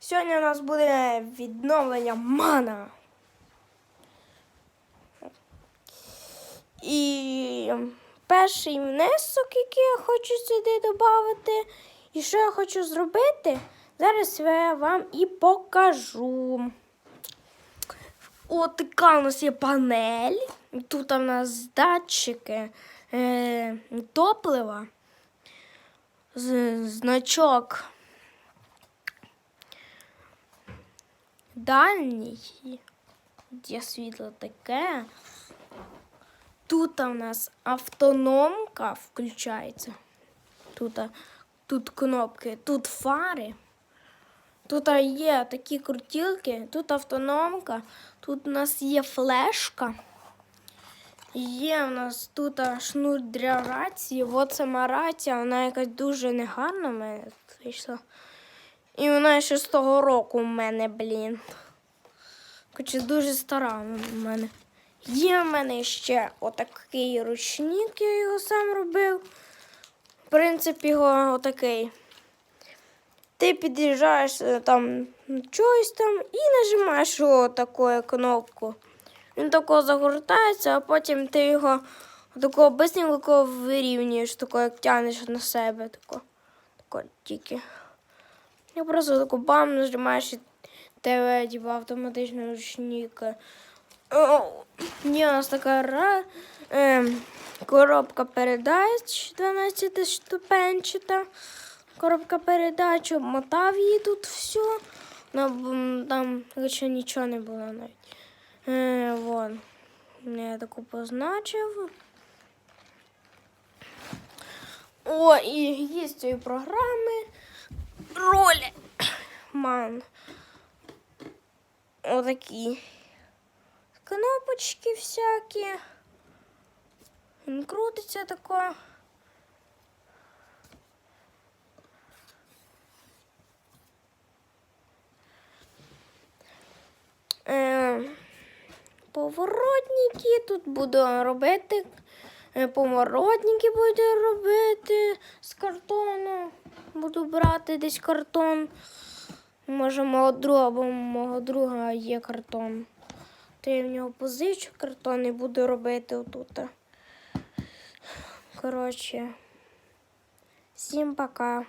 Сьогодні у нас буде відновлення мана. І перший внесок, який я хочу сюди додати, і що я хочу зробити, зараз я вам і покажу. От така у нас є панель. Тут у нас датчики е, топлива, значок дальній, є світло таке. Тут у нас автономка включається. Тут, тут кнопки, тут фари. Тут є такі крутілки, тут автономка, тут у нас є флешка. Є у нас тут шнур для рації. От сама рація, вона якась дуже негарна в мене вийшла. І вона ще з того року в мене, блін. Хоча дуже стара в мене. Є в мене ще отакий ручник, я його сам робив. В принципі, його отакий. Ти під'їжджаєш е, там чогось там і нажимаєш таку кнопку. Він тако загортається, а потім ти його такого бистренько вирівнюєш, тако, як тягнеш на себе. Тако, тако тільки. Я просто таку бам нажимаєш і тебе типу, автоматично ручник. Є у нас така ра, е, коробка передач 12 ступенчата. Коробка передач, обмотав її тут все. Там, там коротше, нічого не було навіть. Е, вон. Я таку позначив. О, і є з цієї програми. Ман. Отакі. Кнопочки всякі. Він крутиться тако. Е, поворотники тут буду робити. е, Поворотники буду робити з картону. Буду брати десь картон. Може, мого друга, бо мого друга є картон. То я в нього позичу картон і буду робити отут. Коротше, всім пока.